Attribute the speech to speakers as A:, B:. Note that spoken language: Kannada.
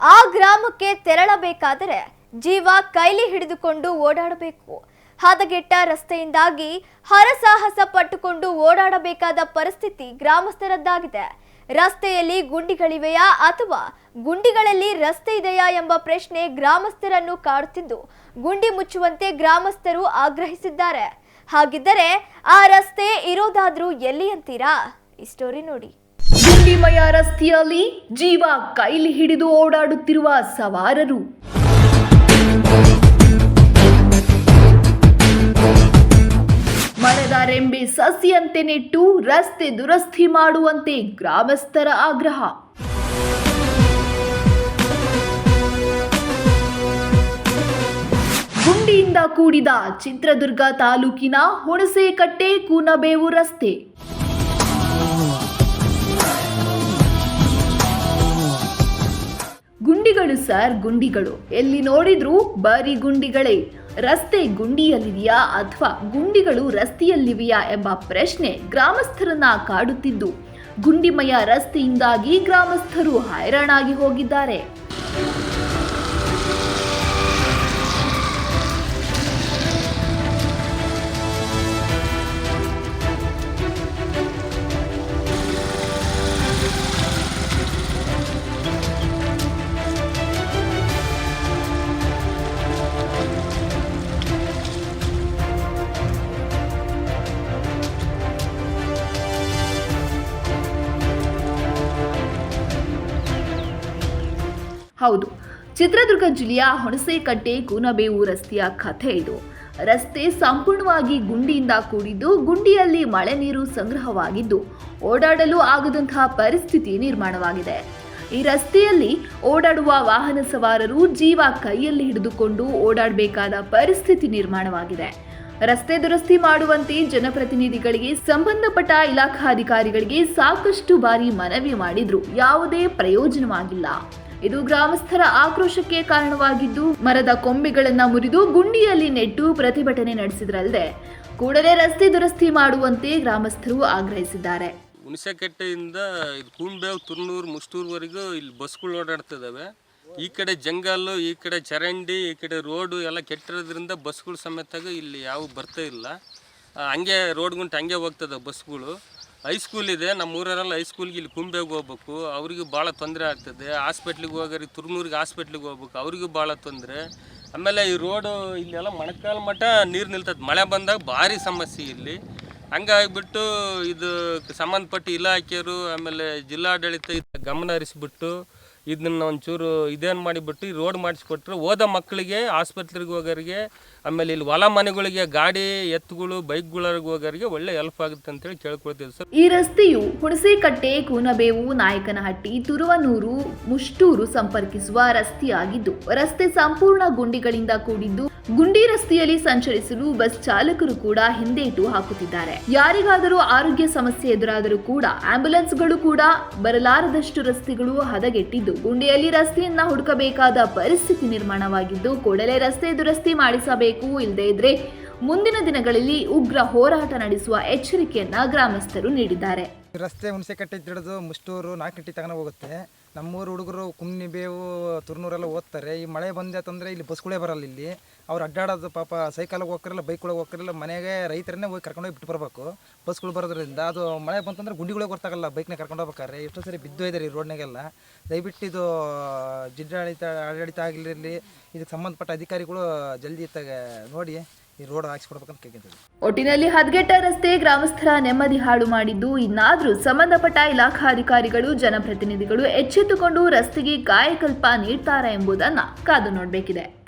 A: ಆ ಗ್ರಾಮಕ್ಕೆ ತೆರಳಬೇಕಾದರೆ ಜೀವ ಕೈಲಿ ಹಿಡಿದುಕೊಂಡು ಓಡಾಡಬೇಕು. ಹದಗೆಟ್ಟ ರಸ್ತೆಯಿಂದಾಗಿ ಹರಸಾಹಸ ಪಟ್ಟುಕೊಂಡು ಓಡಾಡಬೇಕಾದ ಪರಿಸ್ಥಿತಿ ಗ್ರಾಮಸ್ಥರದ್ದಾಗಿದೆ. ರಸ್ತೆಯಲ್ಲಿ ಗುಂಡಿಗಳಿವೆಯಾ ಅಥವಾ ಗುಂಡಿಗಳಲ್ಲಿ ರಸ್ತೆ ಇದೆಯಾ ಎಂಬ ಪ್ರಶ್ನೆ ಗ್ರಾಮಸ್ಥರನ್ನು ಕಾಡುತ್ತಿದ್ದು, ಗುಂಡಿ ಮುಚ್ಚುವಂತೆ ಗ್ರಾಮಸ್ಥರು ಆಗ್ರಹಿಸಿದ್ದಾರೆ. ಹಾಗಿದ್ದರೆ ಆ ರಸ್ತೆ ಇರೋದಾದ್ರೂ ಎಲ್ಲಿ ಅಂತೀರಾ? ಈ ಸ್ಟೋರಿ ನೋಡಿ.
B: ಗುಂಡಿಮಯ ರಸ್ತೆಯಲ್ಲಿ ಜೀವ ಕೈಲಿ ಹಿಡಿದು ಓಡಾಡುತ್ತಿರುವ ಸವಾರರು. ಮರದ ರೆಂಬೆ ಸಸಿಯಂತೆ ನೆಟ್ಟು ರಸ್ತೆ ದುರಸ್ತಿ ಮಾಡುವಂತೆ ಗ್ರಾಮಸ್ಥರ ಆಗ್ರಹ. ಗುಂಡಿಯಿಂದ ಕೂಡಿದ ಚಿತ್ರದುರ್ಗ ತಾಲೂಕಿನ ಹುಣಸೇಕಟ್ಟೆ, ಕೂನಬೇವು ರಸ್ತೆ. ಸರ್ ಗುಂಡಿಗಳು. ಎಲ್ಲಿ ನೋಡಿದ್ರೂ ಬರೀ ಗುಂಡಿಗಳೇ. ರಸ್ತೆ ಗುಂಡಿಯಲ್ಲಿದೆಯಾ ಅಥವಾ ಗುಂಡಿಗಳು ರಸ್ತೆಯಲ್ಲಿವೆಯಾ ಎಂಬ ಪ್ರಶ್ನೆ ಗ್ರಾಮಸ್ಥರನ್ನ ಕಾಡುತ್ತಿದ್ದು. ಗುಂಡಿಮಯ ರಸ್ತೆಯಿಂದಾಗಿ ಗ್ರಾಮಸ್ಥರು ಹೈರಾಣಾಗಿ ಹೋಗಿದ್ದಾರೆ. ಹೌದು. ಚಿತ್ರದುರ್ಗ ಜಿಲ್ಲೆಯ ಹುಣಸೆಕಟ್ಟೆ, ಕೂನಬೇವು ರಸ್ತೆಯ ಕಥೆ ಇದು. ರಸ್ತೆ ಸಂಪೂರ್ಣವಾಗಿ ಗುಂಡಿಯಿಂದ ಕೂಡಿದ್ದು, ಗುಂಡಿಯಲ್ಲಿ ಮಳೆ ನೀರು ಸಂಗ್ರಹವಾಗಿದ್ದು, ಓಡಾಡಲು ಆಗದಂತಹ ಪರಿಸ್ಥಿತಿ ನಿರ್ಮಾಣವಾಗಿದೆ. ಈ ರಸ್ತೆಯಲ್ಲಿ ಓಡಾಡುವ ವಾಹನ ಸವಾರರು ಜೀವ ಕೈಯಲ್ಲಿ ಹಿಡಿದುಕೊಂಡು ಓಡಾಡಬೇಕಾದ ಪರಿಸ್ಥಿತಿ ನಿರ್ಮಾಣವಾಗಿದೆ. ರಸ್ತೆ ದುರಸ್ತಿ ಮಾಡುವಂತೆ ಜನಪ್ರತಿನಿಧಿಗಳಿಗೆ, ಸಂಬಂಧಪಟ್ಟ ಇಲಾಖಾಧಿಕಾರಿಗಳಿಗೆ ಸಾಕಷ್ಟು ಬಾರಿ ಮನವಿ ಮಾಡಿದ್ರು ಯಾವುದೇ ಪ್ರಯೋಜನವಾಗಿಲ್ಲ. ಇದು ಗ್ರಾಮಸ್ಥರ ಆಕ್ರೋಶಕ್ಕೆ ಕಾರಣವಾಗಿದ್ದು, ಮರದ ಕೊಂಬೆಗಳನ್ನ ಮುರಿದು ಗುಂಡಿಯಲ್ಲಿ ನೆಟ್ಟು ಪ್ರತಿಭಟನೆ ನಡೆಸಿದ್ರಲ್ಲದೆ ಕೂಡಲೇ ರಸ್ತೆ ದುರಸ್ತಿ ಮಾಡುವಂತೆ ಗ್ರಾಮಸ್ಥರು ಆಗ್ರಹಿಸಿದ್ದಾರೆ.
C: ಹುಣಸೆಕಟ್ಟೆಯಿಂದ ಇದು ಕೂಂಬೇವ್ ತುರ್ನೂರು ಮುಷ್ಟೂರ್ವರೆಗೂ ಇಲ್ಲಿ ಬಸ್ಗಳು ಓಡಾಡ್ತಿದ್ದಾವೆ. ಈ ಕಡೆ ಜಂಗಲ್ಲು, ಈ ಕಡೆ ಚರಂಡಿ, ಈ ಕಡೆ ರೋಡು ಎಲ್ಲ ಕೆಟ್ಟಿರೋದ್ರಿಂದ ಬಸ್ಗಳು ಸಮೇತಾಗ ಇಲ್ಲಿ ಯಾವ ಬರ್ತಾ ಇಲ್ಲ. ಹಂಗೆ ರೋಡ್ ಗುಂಟು ಹಂಗೆ ಹೋಗ್ತದೆ ಬಸ್ಗಳು. ಹೈಸ್ಕೂಲ್ ಇದೆ. ನಮ್ಮ ಊರಲ್ಲಿ ಹೈಸ್ಕೂಲ್ಗೆ ಇಲ್ಲಿ ಕುಂಬೆಗೆ ಹೋಗ್ಬೇಕು. ಅವ್ರಿಗೂ ಭಾಳ ತೊಂದರೆ ಆಗ್ತದೆ. ಹಾಸ್ಪಿಟ್ಲಿಗೆ ಹೋಗೋರಿಗೆ ತುರ್ನೂರಿಗೆ ಹಾಸ್ಪಿಟ್ಲಿಗೆ ಹೋಗ್ಬೇಕು. ಅವ್ರಿಗೂ ಭಾಳ ತೊಂದರೆ. ಆಮೇಲೆ ಈ ರೋಡು ಇಲ್ಲೆಲ್ಲ ಮಣಕಾಲ್ ಮಟ್ಟ ನೀರು ನಿಲ್ತದೆ. ಮಳೆ ಬಂದಾಗ ಭಾರಿ ಸಮಸ್ಯೆ ಇಲ್ಲಿ. ಹಂಗಾಗ್ಬಿಟ್ಟು ಇದು ಸಂಬಂಧಪಟ್ಟ ಇಲಾಖೆಯರು, ಆಮೇಲೆ ಜಿಲ್ಲಾಡಳಿತ ಗಮನ ಹರಿಸ್ಬಿಟ್ಟು ಇದನ್ನ ಒಂಚೂರು ಇದೇನು ಮಾಡಿಬಿಟ್ಟು ಈ ರೋಡ್ ಮಾಡಿಸ್ಕೊಟ್ರೆ ಓದೋ ಮಕ್ಕಳಿಗೆ ಆಸ್ಪತ್ರೆಗೆ ಹೋಗೋರಿಗೆ ಆಮೇಲೆ ಇಲ್ಲಿ ಹೊಲ ಮನೆಗಳಿಗೆ ಗಾಡಿ, ಎತ್ತುಗಳು ಬೈಕ್ಗಳಿಗೆ ಹೋಗೋರಿಗೆ ಒಳ್ಳೆ ಹೆಲ್ಪ್ ಆಗುತ್ತೆ ಅಂತೇಳಿ ಕೇಳ್ಕೊಳ್ತೀವಿ ಸರ್.
B: ಈ ರಸ್ತೆಯು ಹುಣಸೇಕಟ್ಟೆ, ಕೂನಬೇವು, ನಾಯಕನಹಟ್ಟಿ, ತುರುವನೂರು, ಮುಷ್ಟೂರು ಸಂಪರ್ಕಿಸುವ ರಸ್ತೆಯಾಗಿದ್ದು, ರಸ್ತೆ ಸಂಪೂರ್ಣ ಗುಂಡಿಗಳಿಂದ ಕೂಡಿದ್ದು, ಗುಂಡಿ ರಸ್ತೆಯಲ್ಲಿ ಸಂಚರಿಸಲು ಬಸ್ ಚಾಲಕರು ಕೂಡ ಹಿಂದೇಟು ಹಾಕುತ್ತಿದ್ದಾರೆ. ಯಾರಿಗಾದರೂ ಆರೋಗ್ಯ ಸಮಸ್ಯೆ ಎದುರಾದರೂ ಕೂಡ ಆಂಬ್ಯುಲೆನ್ಸ್ಗಳು ಕೂಡ ಬರಲಾರದಷ್ಟು ರಸ್ತೆಗಳು ಹದಗೆಟ್ಟಿದ್ದು, ಗುಂಡಿಯಲ್ಲಿ ರಸ್ತೆಯನ್ನ ಹುಡುಕಬೇಕಾದ ಪರಿಸ್ಥಿತಿ ನಿರ್ಮಾಣವಾಗಿದ್ದು, ಕೂಡಲೇ ರಸ್ತೆ ದುರಸ್ತಿ ಮಾಡಿಸಬೇಕು. ಇಲ್ಲದೇ ಇದ್ರೆ ಮುಂದಿನ ದಿನಗಳಲ್ಲಿ ಉಗ್ರ ಹೋರಾಟ ನಡೆಸುವ ಎಚ್ಚರಿಕೆಯನ್ನ ಗ್ರಾಮಸ್ಥರು ನೀಡಿದ್ದಾರೆ.
D: ರಸ್ತೆ ಹುಣಸೆ ಕಟ್ಟೆ ಹಿಡಿದು ಮುಷ್ಟೂರು ನಾಲ್ಕಟ್ಟಿ ತಗೊಂಡು ಹೋಗುತ್ತೆ. ನಮ್ಮೂರು ಹುಡುಗರು ಕುಮ್ನಿಬೇವು ತುರ್ನೂರೆಲ್ಲ ಓದ್ತಾರೆ. ಈ ಮಳೆ ಬಂದತಂದ್ರೆ ಇಲ್ಲಿ ಬಸ್ಗಳೇ ಬರಲ್ಲ ಇಲ್ಲಿ. ಅವ್ರು ಅಡ್ಡಾಡೋದು ಪಾಪ ಸೈಕಲ್ಗೆ ಹೋಗ್ತಾರಲ್ಲ ಬೈಕ್ ಒಳಗೆ ಹೋಗ್ಕರಲ್ಲ ಮನೆಗೆ ರೈತರನ್ನೇ ಹೋಗಿ ಕರ್ಕೊಂಡೋಗಿ ಬಿಟ್ಟು ಬರಬೇಕು ಬಸ್ಗಳು ಬರೋದ್ರಿಂದ. ಅದು ಮಳೆ ಬಂತಂದ್ರೆ ಗುಂಡಿಗಳಿಗೆ ಗೊತ್ತಾಗಲ್ಲ ಬೈಕ್ನ ಕರ್ಕೊಂಡು ಹೋಗ್ಬೇಕಾದ್ರೆ. ಎಷ್ಟೋ ಸರಿ ಬಿದ್ದು ಇದ್ದಾರೆ ಈ ರೋಡ್ನಾಗೆಲ್ಲ ದಯವಿಟ್ಟು ಇದು ಜಿಲ್ಲಾಡಳಿತ ಆಡಳಿತ ಆಗಿರಲಿ ಇದಕ್ಕೆ ಸಂಬಂಧಪಟ್ಟ ಅಧಿಕಾರಿಗಳು ಜಲ್ದಿ ಇತ್ತಾಗ ನೋಡಿ. ಈ ರೋಡ್ ಕೇಳ್ಕೊಂತೀವಿ
B: ಒಟ್ಟಿನಲ್ಲಿ ಹದ್ಗೆಟ್ಟ ರಸ್ತೆ ಗ್ರಾಮಸ್ಥರ ನೆಮ್ಮದಿ ಹಾಳು ಮಾಡಿದ್ದು, ಇನ್ನಾದ್ರೂ ಸಂಬಂಧಪಟ್ಟ ಇಲಾಖಾಧಿಕಾರಿಗಳು, ಜನಪ್ರತಿನಿಧಿಗಳು ಎಚ್ಚೆತ್ತುಕೊಂಡು ರಸ್ತೆಗೆ ಕಾಯಕಲ್ಪ ನೀಡ್ತಾರಾ ಎಂಬುದನ್ನ ಕಾದು ನೋಡಬೇಕಿದೆ.